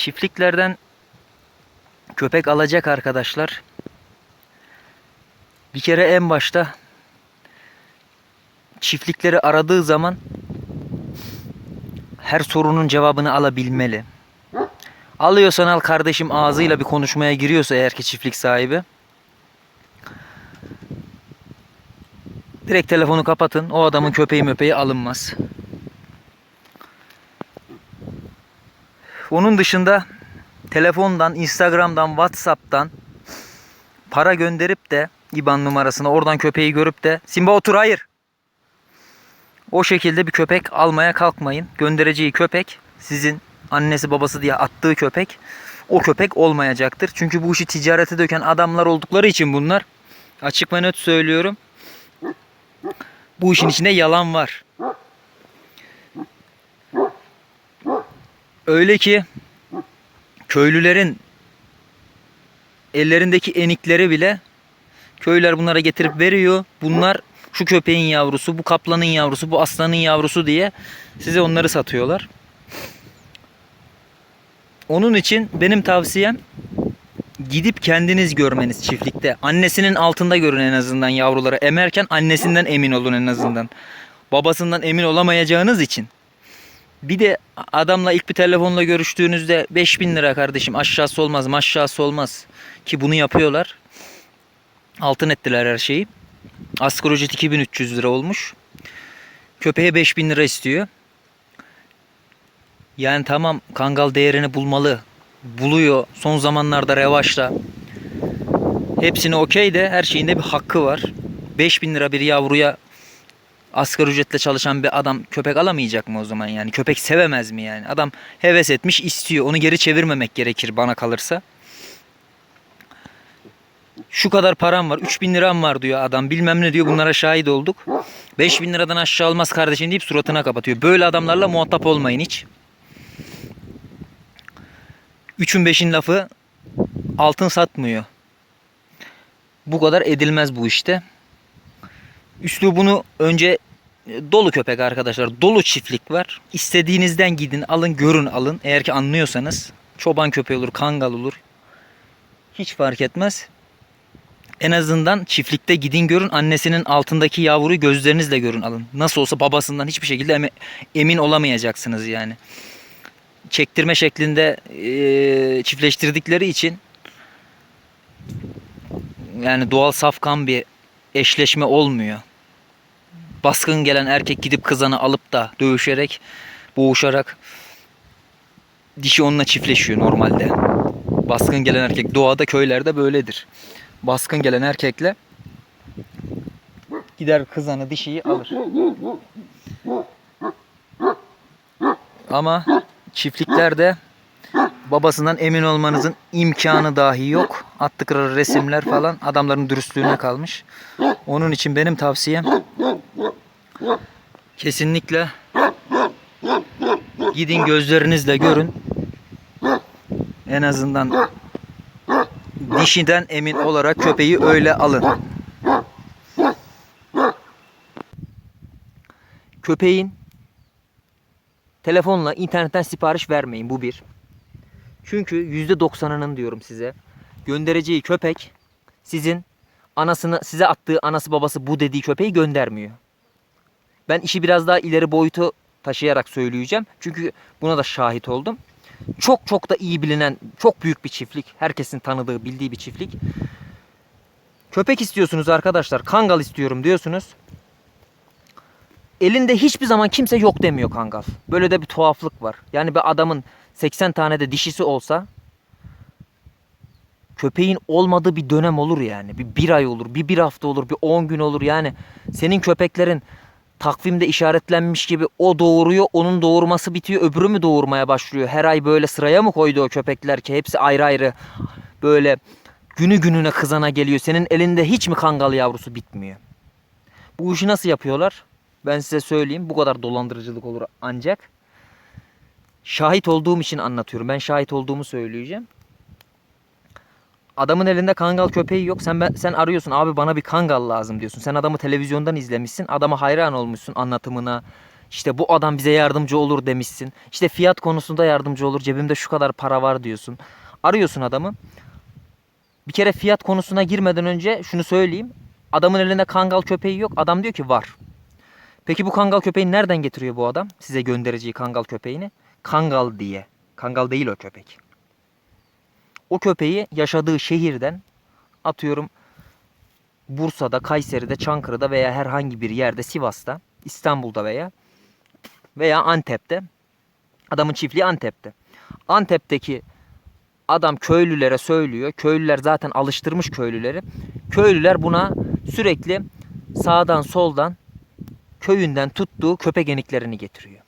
Çiftliklerden köpek alacak arkadaşlar. Bir kere en başta çiftlikleri aradığı zaman her sorunun cevabını alabilmeli. Alıyorsan al kardeşim ağzıyla bir konuşmaya giriyorsa eğer ki çiftlik sahibi. Direkt telefonu kapatın. O adamın köpeği möpeği alınmaz. Onun dışında telefondan, Instagram'dan, WhatsApp'tan para gönderip de IBAN numarasına oradan köpeği görüp de Simba otur hayır. O şekilde bir köpek almaya kalkmayın. Göndereceği köpek sizin annesi babası diye attığı köpek o köpek olmayacaktır. Çünkü bu işi ticarete döken adamlar oldukları için bunlar açık ve net söylüyorum. Bu işin içinde yalan var. Öyle ki köylülerin ellerindeki enikleri bile köyler bunlara getirip veriyor. Bunlar şu köpeğin yavrusu, bu kaplanın yavrusu, bu aslanın yavrusu diye size onları satıyorlar. Onun için benim tavsiyem gidip kendiniz görmeniz çiftlikte. Annesinin altında görün en azından yavruları. Emerken annesinden emin olun en azından. Babasından emin olamayacağınız için. Bir de adamla ilk bir telefonla görüştüğünüzde 5000 lira kardeşim aşağısı olmaz maşağısı olmaz. Ki bunu yapıyorlar. Altın ettiler her şeyi. Asgari ücret 2300 lira olmuş. Köpeğe 5000 lira istiyor. Yani tamam kangal değerini bulmalı. Buluyor. Son zamanlarda revaçta. Hepsine okey de her şeyinde bir hakkı var. 5000 lira bir yavruya asgari ücretle çalışan bir adam köpek alamayacak mı o zaman yani? Köpek sevemez mi yani? Adam heves etmiş istiyor. Onu geri çevirmemek gerekir bana kalırsa. Şu kadar param var. 3000 liram var diyor adam. Bilmem ne diyor. Bunlara şahit olduk. 5000 liradan aşağı olmaz kardeşim deyip suratına kapatıyor. Böyle adamlarla muhatap olmayın hiç. Üçün beşin lafı altın satmıyor. Bu kadar edilmez bu işte. Üslubunu önce e, dolu köpek arkadaşlar. Dolu çiftlik var. İstediğinizden gidin alın görün alın. Eğer ki anlıyorsanız. Çoban köpeği olur kangal olur. Hiç fark etmez. En azından çiftlikte gidin görün annesinin altındaki yavruyu gözlerinizle görün alın. Nasıl olsa babasından hiçbir şekilde emin olamayacaksınız yani. Çektirme şeklinde e, çiftleştirdikleri için yani doğal safkan bir eşleşme olmuyor. Baskın gelen erkek gidip kızanı alıp da dövüşerek, boğuşarak dişi onunla çiftleşiyor normalde. Baskın gelen erkek doğada köylerde böyledir. Baskın gelen erkekle gider kızanı dişiyi alır. Ama çiftliklerde babasından emin olmanızın imkanı dahi yok. Attıkları resimler falan adamların dürüstlüğüne kalmış. Onun için benim tavsiyem kesinlikle gidin gözlerinizle görün. En azından dişiden emin olarak köpeği öyle alın. Köpeğin telefonla internetten sipariş vermeyin bu bir. Çünkü %90'ının diyorum size göndereceği köpek sizin anasını size attığı anası babası bu dediği köpeği göndermiyor. Ben işi biraz daha ileri boyutu taşıyarak söyleyeceğim. Çünkü buna da şahit oldum. Çok çok da iyi bilinen, çok büyük bir çiftlik. Herkesin tanıdığı, bildiği bir çiftlik. Köpek istiyorsunuz arkadaşlar. Kangal istiyorum diyorsunuz. Elinde hiçbir zaman kimse yok demiyor kangal. Böyle de bir tuhaflık var. Yani bir adamın 80 tane de dişisi olsa köpeğin olmadığı bir dönem olur yani. Bir, bir ay olur, bir bir hafta olur, bir 10 gün olur. Yani senin köpeklerin takvimde işaretlenmiş gibi o doğuruyor, onun doğurması bitiyor, öbürü mü doğurmaya başlıyor? Her ay böyle sıraya mı koydu o köpekler ki hepsi ayrı ayrı böyle günü gününe kızana geliyor. Senin elinde hiç mi kangal yavrusu bitmiyor? Bu işi nasıl yapıyorlar? Ben size söyleyeyim. Bu kadar dolandırıcılık olur ancak. Şahit olduğum için anlatıyorum. Ben şahit olduğumu söyleyeceğim. Adamın elinde kangal köpeği yok. Sen ben, sen arıyorsun abi bana bir kangal lazım diyorsun. Sen adamı televizyondan izlemişsin. Adama hayran olmuşsun anlatımına, İşte bu adam bize yardımcı olur demişsin. İşte fiyat konusunda yardımcı olur. Cebimde şu kadar para var diyorsun. Arıyorsun adamı. Bir kere fiyat konusuna girmeden önce şunu söyleyeyim. Adamın elinde kangal köpeği yok. Adam diyor ki var. Peki bu kangal köpeğini nereden getiriyor bu adam? Size göndereceği kangal köpeğini. Kangal diye. Kangal değil o köpek. O köpeği yaşadığı şehirden atıyorum Bursa'da, Kayseri'de, Çankırı'da veya herhangi bir yerde Sivas'ta, İstanbul'da veya veya Antep'te. Adamın çiftliği Antep'te. Antep'teki adam köylülere söylüyor. Köylüler zaten alıştırmış köylüleri. Köylüler buna sürekli sağdan soldan köyünden tuttuğu köpek eniklerini getiriyor.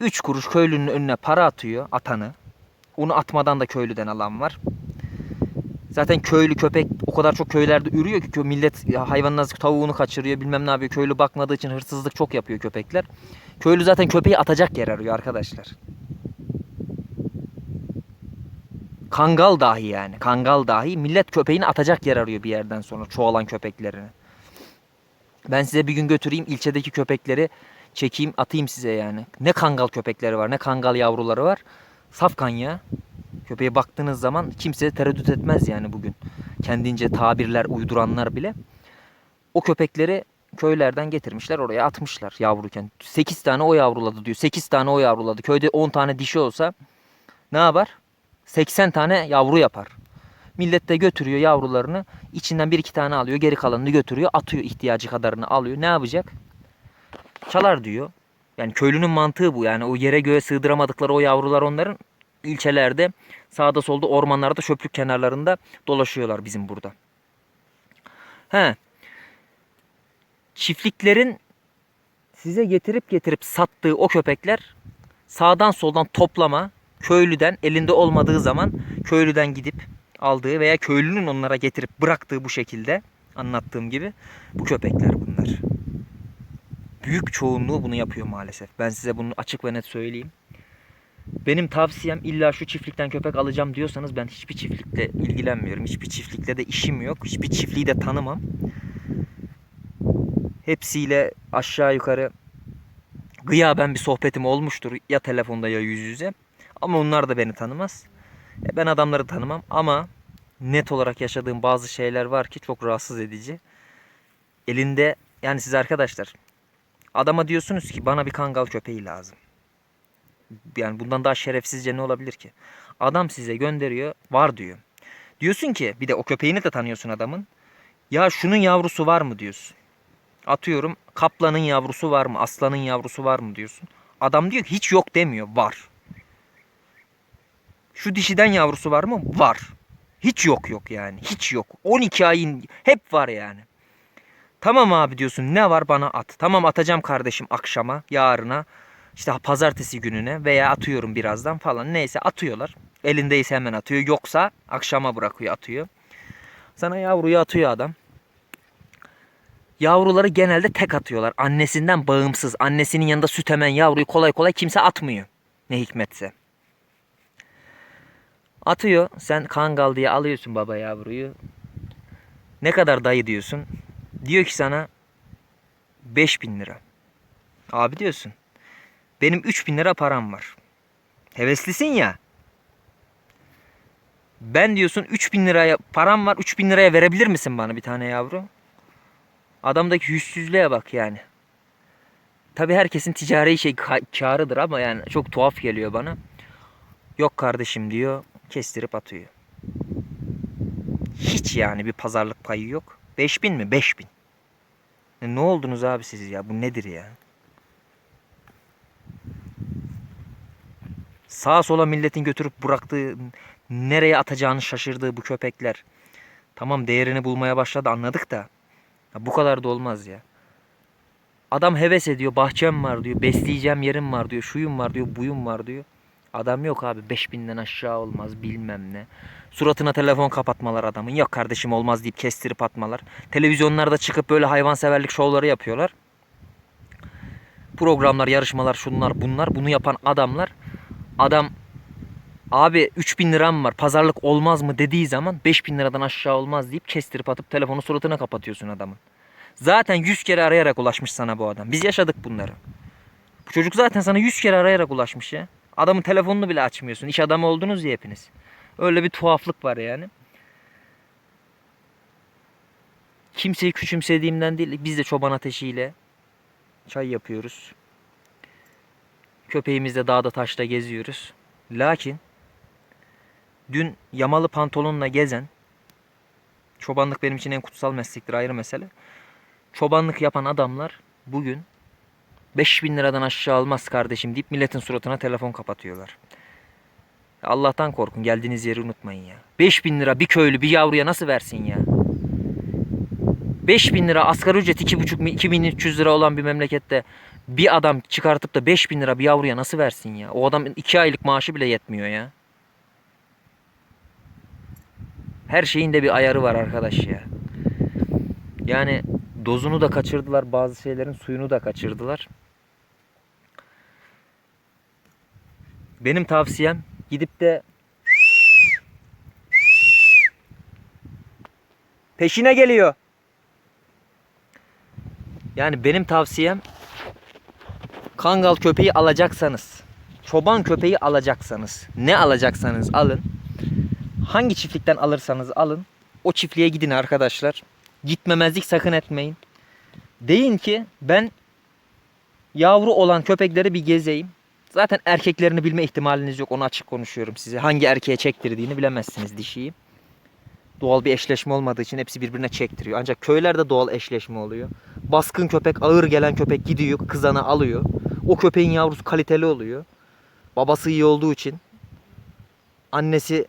Üç kuruş köylünün önüne para atıyor atanı. Onu atmadan da köylüden alan var. Zaten köylü köpek o kadar çok köylerde ürüyor ki millet hayvanın azıcık tavuğunu kaçırıyor bilmem ne yapıyor. Köylü bakmadığı için hırsızlık çok yapıyor köpekler. Köylü zaten köpeği atacak yer arıyor arkadaşlar. Kangal dahi yani. Kangal dahi millet köpeğini atacak yer arıyor bir yerden sonra çoğalan köpeklerini. Ben size bir gün götüreyim ilçedeki köpekleri çekeyim atayım size yani. Ne kangal köpekleri var ne kangal yavruları var. Safkan ya. Köpeğe baktığınız zaman kimse tereddüt etmez yani bugün. Kendince tabirler uyduranlar bile. O köpekleri köylerden getirmişler oraya atmışlar yavruken. 8 tane o yavruladı diyor. 8 tane o yavruladı. Köyde 10 tane dişi olsa ne yapar? 80 tane yavru yapar. Millet de götürüyor yavrularını. içinden bir iki tane alıyor. Geri kalanını götürüyor. Atıyor ihtiyacı kadarını alıyor. Ne yapacak? Çalar diyor. Yani köylünün mantığı bu. Yani o yere göğe sığdıramadıkları o yavrular onların ilçelerde sağda solda ormanlarda çöplük kenarlarında dolaşıyorlar bizim burada. He. Çiftliklerin size getirip getirip sattığı o köpekler sağdan soldan toplama köylüden elinde olmadığı zaman köylüden gidip aldığı veya köylünün onlara getirip bıraktığı bu şekilde anlattığım gibi bu köpekler bunlar. Büyük çoğunluğu bunu yapıyor maalesef. Ben size bunu açık ve net söyleyeyim. Benim tavsiyem illa şu çiftlikten köpek alacağım diyorsanız ben hiçbir çiftlikle ilgilenmiyorum. Hiçbir çiftlikle de işim yok. Hiçbir çiftliği de tanımam. Hepsiyle aşağı yukarı gıyaben bir sohbetim olmuştur. Ya telefonda ya yüz yüze. Ama onlar da beni tanımaz. E, Ben adamları tanımam ama net olarak yaşadığım bazı şeyler var ki çok rahatsız edici. Elinde yani siz arkadaşlar adama diyorsunuz ki bana bir kangal köpeği lazım. Yani bundan daha şerefsizce ne olabilir ki? Adam size gönderiyor var diyor. Diyorsun ki bir de o köpeğini de tanıyorsun adamın. Ya şunun yavrusu var mı diyorsun. Atıyorum kaplanın yavrusu var mı? Aslanın yavrusu var mı diyorsun. Adam diyor ki hiç yok demiyor. Var. Şu dişiden yavrusu var mı? Var. Hiç yok yok yani. Hiç yok. 12 ayın hep var yani. Tamam abi diyorsun ne var bana at. Tamam atacağım kardeşim akşama, yarına. İşte pazartesi gününe veya atıyorum birazdan falan. Neyse atıyorlar. Elindeyse hemen atıyor. Yoksa akşama bırakıyor atıyor. Sana yavruyu atıyor adam. Yavruları genelde tek atıyorlar. Annesinden bağımsız. Annesinin yanında süt emen yavruyu kolay kolay kimse atmıyor. Ne hikmetse. Atıyor. Sen kangal diye alıyorsun baba yavruyu. Ne kadar dayı diyorsun. Diyor ki sana 5000 lira. Abi diyorsun. Benim 3000 lira param var. Heveslisin ya. Ben diyorsun 3000 liraya param var 3000 liraya verebilir misin bana bir tane yavru? Adamdaki yüzsüzlüğe bak yani. Tabi herkesin ticari şey ka- karıdır ama yani çok tuhaf geliyor bana. Yok kardeşim diyor kestirip atıyor. Hiç yani bir pazarlık payı yok. 5000 mi? 5000. E ne oldunuz abi siz ya? Bu nedir ya? Sağa sola milletin götürüp bıraktığı, nereye atacağını şaşırdığı bu köpekler. Tamam değerini bulmaya başladı anladık da. Ya bu kadar da olmaz ya. Adam heves ediyor. Bahçem var diyor. Besleyeceğim yerim var diyor. Şuyum var diyor. Buyum var diyor. Adam yok abi. 5000'den aşağı olmaz bilmem ne. Suratına telefon kapatmalar adamın. Yok kardeşim olmaz deyip kestirip atmalar. Televizyonlarda çıkıp böyle hayvanseverlik şovları yapıyorlar. Programlar, yarışmalar, şunlar bunlar. Bunu yapan adamlar. Adam abi 3000 liram var pazarlık olmaz mı dediği zaman 5000 liradan aşağı olmaz deyip kestirip atıp telefonu suratına kapatıyorsun adamın. Zaten 100 kere arayarak ulaşmış sana bu adam. Biz yaşadık bunları. Bu çocuk zaten sana 100 kere arayarak ulaşmış ya. Adamın telefonunu bile açmıyorsun. İş adamı oldunuz ya hepiniz. Öyle bir tuhaflık var yani. Kimseyi küçümsediğimden değil. Biz de çoban ateşiyle çay yapıyoruz. Köpeğimizle dağda taşta geziyoruz. Lakin dün yamalı pantolonla gezen çobanlık benim için en kutsal meslektir ayrı mesele. Çobanlık yapan adamlar bugün 5000 liradan aşağı almaz kardeşim deyip milletin suratına telefon kapatıyorlar. Allah'tan korkun geldiğiniz yeri unutmayın ya. 5000 lira bir köylü bir yavruya nasıl versin ya? 5000 lira asgari ücret 2,5 mi- 2300 lira olan bir memlekette bir adam çıkartıp da 5000 lira bir yavruya nasıl versin ya? O adamın 2 aylık maaşı bile yetmiyor ya. Her şeyin de bir ayarı var arkadaş ya. Yani dozunu da kaçırdılar, bazı şeylerin suyunu da kaçırdılar. Benim tavsiyem gidip de peşine geliyor. Yani benim tavsiyem Kangal köpeği alacaksanız, çoban köpeği alacaksanız, ne alacaksanız alın. Hangi çiftlikten alırsanız alın. O çiftliğe gidin arkadaşlar. Gitmemezlik sakın etmeyin. Deyin ki ben yavru olan köpekleri bir gezeyim. Zaten erkeklerini bilme ihtimaliniz yok. Onu açık konuşuyorum size. Hangi erkeğe çektirdiğini bilemezsiniz dişiyi. Doğal bir eşleşme olmadığı için hepsi birbirine çektiriyor. Ancak köylerde doğal eşleşme oluyor. Baskın köpek, ağır gelen köpek gidiyor, kızana alıyor. O köpeğin yavrusu kaliteli oluyor. Babası iyi olduğu için. Annesi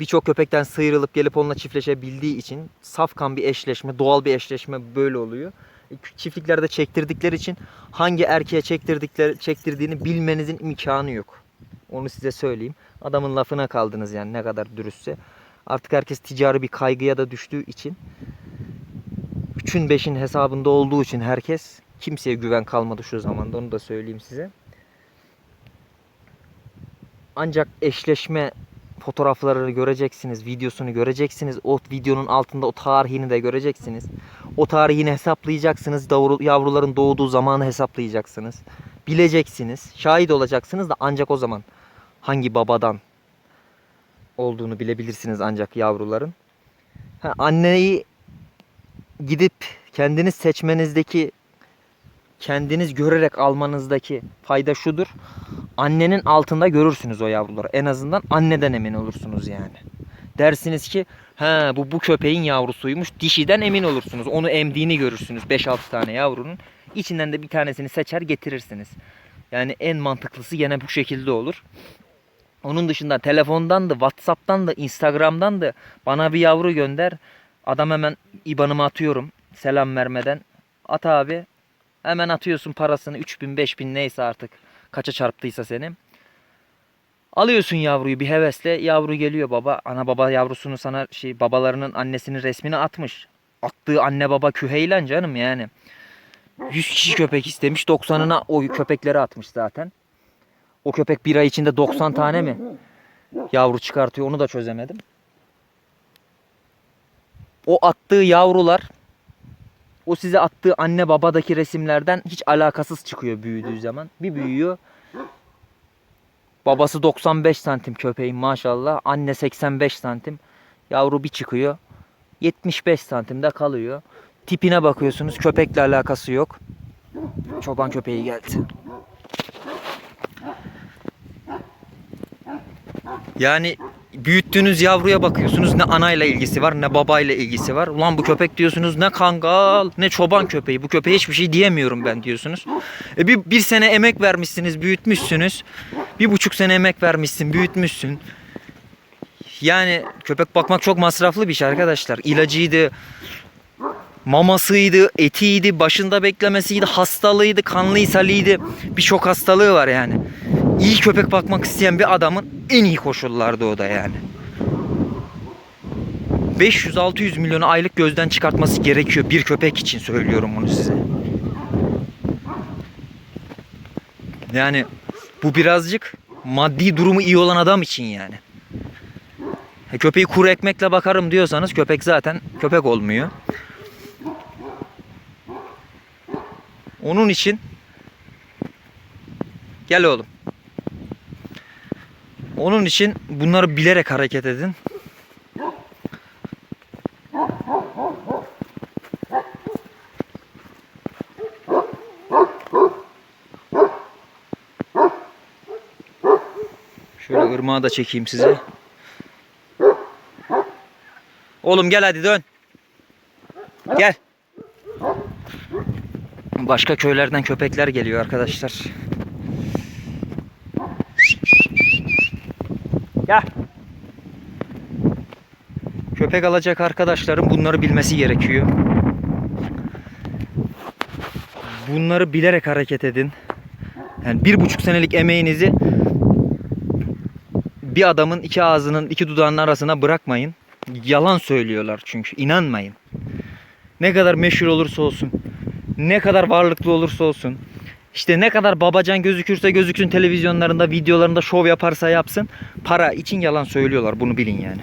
birçok köpekten sıyrılıp gelip onunla çiftleşebildiği için safkan bir eşleşme, doğal bir eşleşme böyle oluyor. Çiftliklerde çektirdikleri için hangi erkeğe çektirdikleri, çektirdiğini bilmenizin imkanı yok. Onu size söyleyeyim. Adamın lafına kaldınız yani ne kadar dürüstse. Artık herkes ticari bir kaygıya da düştüğü için üçün beşin hesabında olduğu için herkes kimseye güven kalmadı şu zamanda onu da söyleyeyim size. Ancak eşleşme fotoğraflarını göreceksiniz, videosunu göreceksiniz. O videonun altında o tarihini de göreceksiniz. O tarihini hesaplayacaksınız. Davru- Yavruların doğduğu zamanı hesaplayacaksınız. Bileceksiniz. Şahit olacaksınız da ancak o zaman hangi babadan olduğunu bilebilirsiniz ancak yavruların. Ha, anneyi gidip kendiniz seçmenizdeki kendiniz görerek almanızdaki fayda şudur. Annenin altında görürsünüz o yavruları. En azından anneden emin olursunuz yani. Dersiniz ki ha bu bu köpeğin yavrusuymuş. Dişiden emin olursunuz. Onu emdiğini görürsünüz 5-6 tane yavrunun. İçinden de bir tanesini seçer getirirsiniz. Yani en mantıklısı gene bu şekilde olur. Onun dışında telefondan da, Whatsapp'tan da, Instagram'dan da bana bir yavru gönder. Adam hemen IBAN'ıma atıyorum. Selam vermeden. At abi. Hemen atıyorsun parasını 3000 5000 neyse artık kaça çarptıysa senin. Alıyorsun yavruyu bir hevesle. Yavru geliyor baba. Ana baba yavrusunu sana şey babalarının annesinin resmini atmış. Attığı anne baba küheylen canım yani. 100 kişi köpek istemiş. 90'ına o köpekleri atmış zaten. O köpek bir ay içinde 90 tane mi yavru çıkartıyor onu da çözemedim. O attığı yavrular o size attığı anne babadaki resimlerden hiç alakasız çıkıyor büyüdüğü zaman. Bir büyüyor. Babası 95 santim köpeğin maşallah. Anne 85 santim. Yavru bir çıkıyor. 75 santimde kalıyor. Tipine bakıyorsunuz köpekle alakası yok. Çoban köpeği geldi. Yani büyüttüğünüz yavruya bakıyorsunuz ne anayla ilgisi var ne babayla ilgisi var. Ulan bu köpek diyorsunuz ne kangal ne çoban köpeği. Bu köpeğe hiçbir şey diyemiyorum ben diyorsunuz. E bir, bir sene emek vermişsiniz büyütmüşsünüz. Bir buçuk sene emek vermişsin büyütmüşsün. Yani köpek bakmak çok masraflı bir şey arkadaşlar. İlacıydı, mamasıydı, etiydi, başında beklemesiydi, hastalığıydı, kanlı ishaliydi. Birçok hastalığı var yani. İyi köpek bakmak isteyen bir adamın en iyi koşullarda o da yani. 500-600 milyonu aylık gözden çıkartması gerekiyor bir köpek için söylüyorum bunu size. Yani bu birazcık maddi durumu iyi olan adam için yani. Ha, Köpeği kuru ekmekle bakarım diyorsanız köpek zaten köpek olmuyor. Onun için gel oğlum. Onun için bunları bilerek hareket edin. Şöyle ırmağı da çekeyim size. Oğlum gel hadi dön. Gel. Başka köylerden köpekler geliyor arkadaşlar. Gel. Köpek alacak arkadaşlarım bunları bilmesi gerekiyor. Bunları bilerek hareket edin. Yani bir buçuk senelik emeğinizi bir adamın iki ağzının iki dudağının arasına bırakmayın. Yalan söylüyorlar çünkü. inanmayın. Ne kadar meşhur olursa olsun, ne kadar varlıklı olursa olsun, işte ne kadar babacan gözükürse gözüksün televizyonlarında, videolarında şov yaparsa yapsın, para için yalan söylüyorlar. Bunu bilin yani.